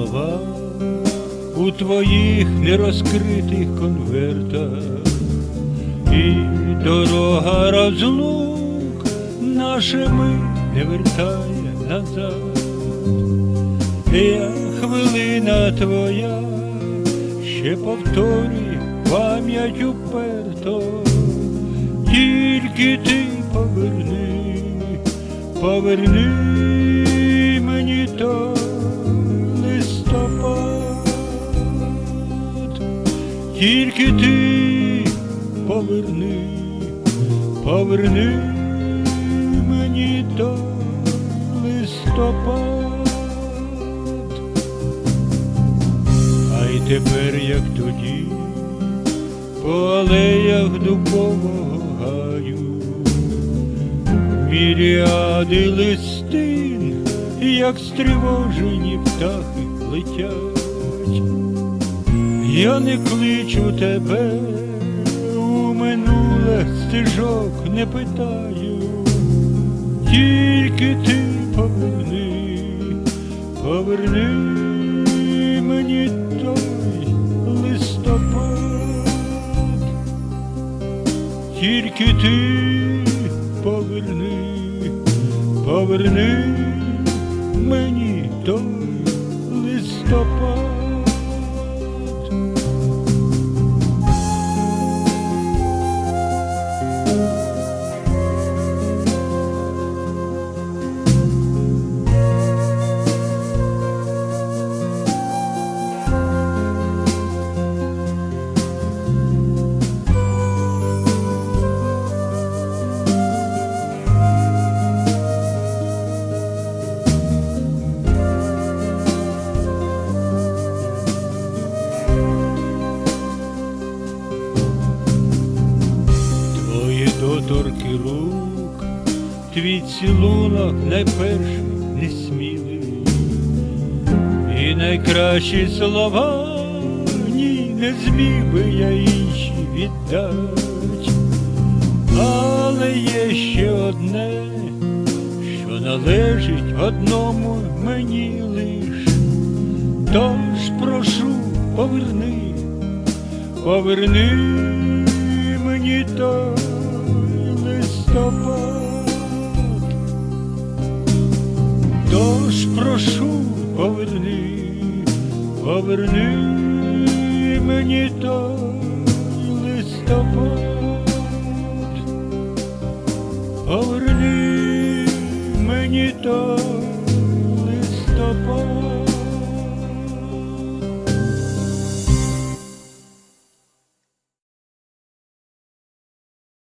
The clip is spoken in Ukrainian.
Слова у твоїх нерозкритих конвертах, і дорога розлук нашими не вертає назад. Я хвилина твоя, ще повторюй пам'ять уперто, тільки ти поверни, поверни тільки ти поверни, поверни мені той листопад. А й тепер, як тоді, по алеях дубового гаю, міріади листин, як стривожені птахи летять. Я не кличу тебе у минуле стежок не питаю, тільки ти поверни, поверни мені той листопад, тільки ти поверни, поверни мені той листопад. Доторки рук, твій цілунок найперший несмілий, і найкращі слова ні не зміг би я інші віддать, але є ще одне, що належить одному мені лиш, тож прошу поверни поверни мені той листопад, тож прошу, поверни, поверни мені той листопад, поверни мені той листопад.